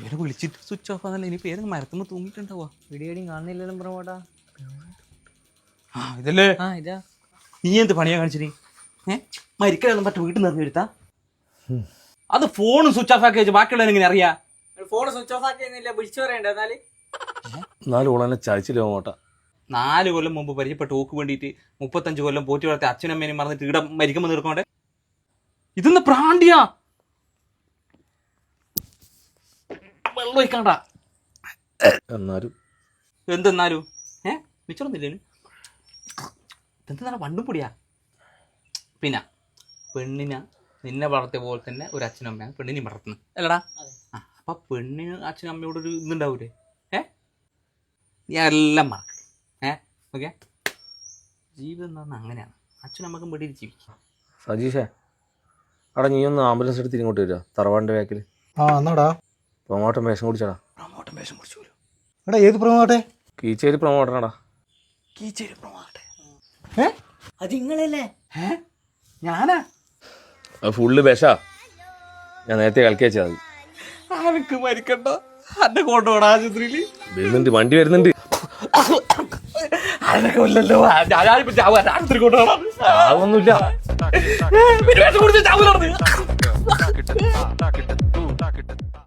ഇവനെ വിളിച്ചിട്ട് switch off ആണല്ലോ ഇനി പേര് മരത്തുമ്പോ തൂങ്ങിട്ടുണ്ടാവാ വീഡിയോയും കാണുന്നില്ലല്ലോ പ്രമോട്ടാ ആ ഇതല്ലേ? ആ ഇതാ. നീ എന്ത് പണിയാ കാണിച്ചിനി ഏ? മരിക്കലൊന്നും പറ്റ വീട്ടിൽ നിന്ന് എടുത്താ അത് ഫോണും സ്വിച്ച് ഓഫ് ആക്കി വെച്ച് ബാക്കിയുള്ളവർ എങ്ങനെ അറിയാ? ഫോൺ സ്വിച്ച് ഓഫ് ആക്കിയെന്നില്ല വിളിച്ചു പറയണ്ട എന്നാൽ. എന്നാലും ഓളെന്നെ ചതിച്ചില്ല മോട്ട? നാല് കൊല്ലം മുമ്പ് പരിചയപ്പെട്ട ഓക്ക് വേണ്ടിയിട്ട് മുപ്പത്തഞ്ച് കൊല്ലം പോറ്റി വളർത്തി അച്ഛനും അമ്മേനും മറന്നിട്ട് ഇവിടെ മരിക്കുമ്പോൾ നിർക്കോണ്ടേ ഇതൊന്ന് പ്രാണ്ടിയാ? വെള്ളം ഒഴിക്കണ്ട എന്നാലും. എന്തെന്നാലും. ഏ? വണ്ടും പൊടിയാ. പിന്നെ പെണ്ണിനെ നിന്നെ വളർത്തിയ പോലെ തന്നെ ഒരു അച്ഛനും അമ്മയാണ് പെണ്ണിനെയും വളർത്തുന്നത്. അല്ലടാ. ആ അപ്പൊ പെണ്ണിന് അച്ഛനും അമ്മയോട് ഒരു ഇതുണ്ടാവൂലേ? ഏ? ഞാൻ എല്ലാം മറക്കും. ഏ? ഓക്കെ? ജീവിതം എന്ന് പറഞ്ഞാൽ അങ്ങനെയാണ്. അച്ഛനും അമ്മക്കും വേണ്ടി ജീവിക്കാം. സജീഷേ അവിടെ നീ ഒന്ന് ആംബുലൻസ് എടുത്ത് ഇങ്ങോട്ട് വരിക. തറവാടിന്റെ ബാക്കിൽ ആ എന്നാടാ. പ്രൊമോട്ടൻ വേഷം കുടിച്ചടാ. പ്രൊമോട്ടർ വേഷം കുടിച്ചു വരും എടാ ഏത് പ്രൊമോട്ടേ കീച്ചേരി പ്രൊമോട്ടനാടാ കീച്ചേരി പ്രൊമോട്ടെ ഏ? അത് നിങ്ങളല്ലേ? ഏ? ഞാനാ? അത് ഫുള്ള് വെഷാ. ഞാൻ നേരത്തെ കളിക്കുക വെച്ചാൽ മതി. ആനക്ക് മരിക്കണ്ട. അന്റെ കൊണ്ടുപോടാ ആശുപത്രിയിൽ വരുന്നുണ്ട് വണ്ടി വരുന്നുണ്ട്. ഇല്ലല്ലോ. ഞാനിപ്പോ ചാവുക ആശുപത്രി കൊണ്ടുപോകണം ആവൊന്നുമില്ല